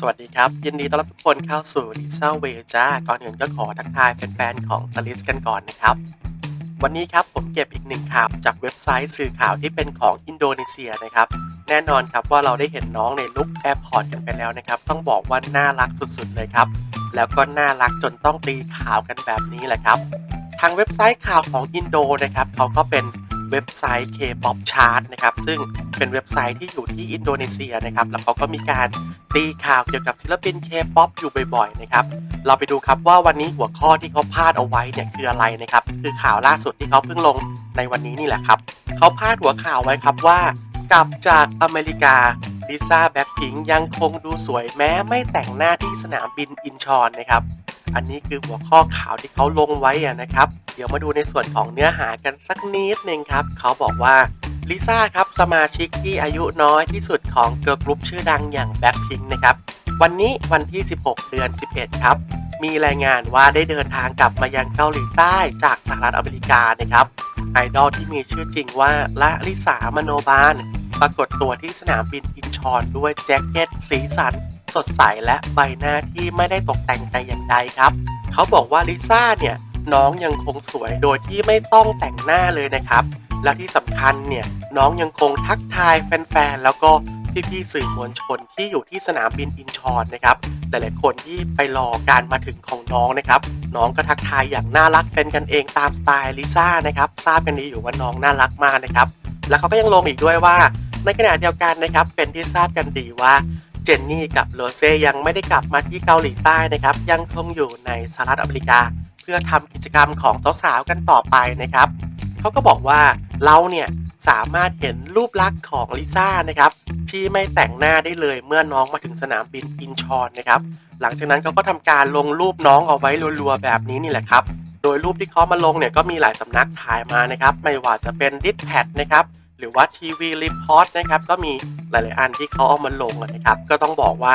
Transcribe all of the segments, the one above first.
สวัสดีครับ ยินดีต้อนรับทุกคนเข้าสู่ดิจิทัลเวจ้าก่อนอื่นก็ขอทักทายแฟนๆของอลิสกันก่อนนะครับ วันนี้ครับผมเก็บอีกหนึ่งข่าวจากเว็บไซต์สื่อข่าวที่เป็นของอินโดนีเซียนะครับ แน่นอนครับว่าเราได้เห็นน้องในลุคแอร์พอร์ตกันไปแล้วนะครับ ต้องบอกว่าน่ารักสุดๆเลยครับ แล้วก็น่ารักจนต้องตีข่าวกันแบบนี้แหละครับ ทางเว็บไซต์ข่าวของอินโดนะครับเขาก็เป็น เว็บไซต์ K-POP Chart นะครับ ซึ่งเป็นเว็บไซต์ที่อยู่ที่อินโดนีเซียนะครับ แล้วเขาก็มีการตีข่าวเกี่ยวกับศิลปิน K-POP อยู่บ่อยๆนะครับ เราไปดูครับว่าวันนี้หัวข้อที่เขาพาดเอาไว้เนี่ยคืออะไรนะครับ คือข่าวล่าสุดที่เขาเพิ่งลงในวันนี้นี่แหละครับ เขาพาดหัวข่าวไว้ครับว่ากลับจากอเมริกาลิซ่าแบ็คพิงยังคงดูสวยแม้ไม่แต่งหน้าที่สนามบินอินชอนนะครับ อันนี้คือหัวข้อข่าวที่เขาลงไว้นะครับ เดี๋ยวมาดูในส่วนของเนื้อหากันสักนิดนึงครับ เขาบอกว่าลิซ่าครับสมาชิกที่อายุน้อยที่สุดของเกิร์ลกรุ๊ปชื่อดังอย่างแบ็คพิงนะครับ วันนี้วันที่ 16 เดือน 11 ครับ มีรายงานว่าได้เดินทางกลับมายังเกาหลีใต้จากสหรัฐอเมริกานะครับ ไอดอลที่มีชื่อจริงว่าละลิสามโนบาล ปรากฏตัวที่สนามบินอินชอนด้วยแจ็คเก็ตสีสัน สดใสและใบหน้าที่ไม่ได้ตกแต่งแต่อย่างใดครับ เขาบอกว่าลิซ่าเนี่ยน้องยังคงสวยโดยที่ไม่ต้องแต่งหน้าเลยนะครับ และที่สำคัญเนี่ยน้องยังคงทักทายแฟนๆ แล้วก็พี่ๆสื่อมวลชนที่อยู่ที่สนามบินอินชอนนะครับหลายๆคนที่ไปรอการมาถึงของน้องนะครับ น้องก็ทักทายอย่างน่ารักเป็นกันเองตามสไตล์ลิซ่านะครับทราบกันดีอยู่ว่าน้องน่ารักมากนะครับ แล้วเขาก็ยังลงอีกด้วยว่าในขณะเดียวกันนะครับเป็นที่ทราบกันดีว่า จนนี่กับโรเซ่ยังไม่ได้กลับมาที่เกาหลีใต้นะครับ ยังคงอยู่ในสหรัฐอเมริกา เพื่อทำกิจกรรมของสาวๆกันต่อไปนะครับเขาก็บอกว่าเราเนี่ยสามารถเห็นรูปลักษณ์ของลิซ่านะครับที่ไม่แต่งหน้าได้เลยเมื่อน้องมาถึงสนามบินอินชอนนะครับหลังจากนั้นเขาก็ทำการลงรูปน้องเอาไว้รัวๆแบบนี้นี่แหละครับ โดยรูปที่เขามาลงเนี่ยก็มีหลายสำนักถ่ายมานะครับ ไม่ว่าจะเป็นดิสแพดนะครับ หรือว่าทีวีรีพอร์ตนะครับ ก็มีหลาย ๆ อันที่เขาเอามาลงนะครับ ก็ต้องบอกว่า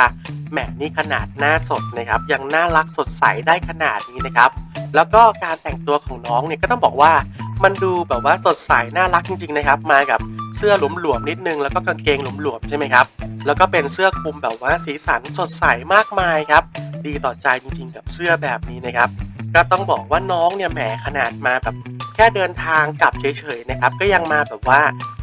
แหมนี่ขนาดหน้าสดนะครับ ยังน่ารักสดใสได้ขนาดนี้นะครับ แล้วก็การแต่งตัวของน้องเนี่ยก็ต้องบอกว่ามันดูแบบว่าสดใสน่ารักจริง ๆ นะครับ มากับเสื้อหลวมๆนิดนึงแล้วก็กางเกงหลวมๆใช่ไหมครับ แล้วก็เป็นเสื้อคลุมแบบว่าสีสันสดใสมากมายครับ ดีต่อใจจริงๆ กับเสื้อแบบนี้นะครับ ก็ต้องบอกว่าน้องเนี่ยแหมขนาดมาแบบแค่เดินทางกลับเฉยๆนะครับ ก็ยังมาแบบว่า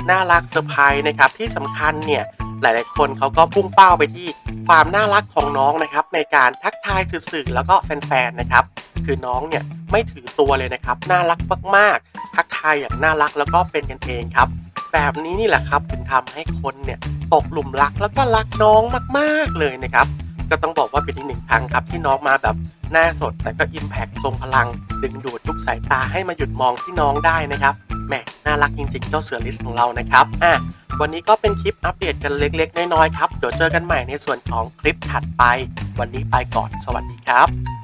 น่ารักเซอร์ไพรส์นะครับที่สำคัญเนี่ยหลายๆคนเขาก็พุ่งเป้าไปที่ความน่ารักของน้องนะครับ ในการทักทายสื่อๆแล้วก็แฟนๆนะครับ คือน้องเนี่ยไม่ถือตัวเลยนะครับ น่ารักมากๆ ทักทายอย่างน่ารักแล้วก็เป็นกันเองครับ แบบนี้นี่แหละครับถึงทำให้คนเนี่ยตกหลุมรักแล้วก็รักน้องมากๆเลยนะครับ ก็ต้องบอกว่าเป็นอีกหนึ่งครั้งครับที่น้องมาแบบหน้าสดแต่ก็อิมแพคทรงพลัง ดึงดูดทุกสายตาให้มาหยุดมองที่น้องได้นะครับแหมน่ารักจริงๆ เจ้าเสือลิสของเรานะครับอะวันนี้ก็เป็นคลิปอัปเดตกันเล็กๆ น้อยๆครับเดี๋ยวเจอกันใหม่ในส่วนของคลิปถัดไป วันนี้ไปก่อนสวัสดีครับ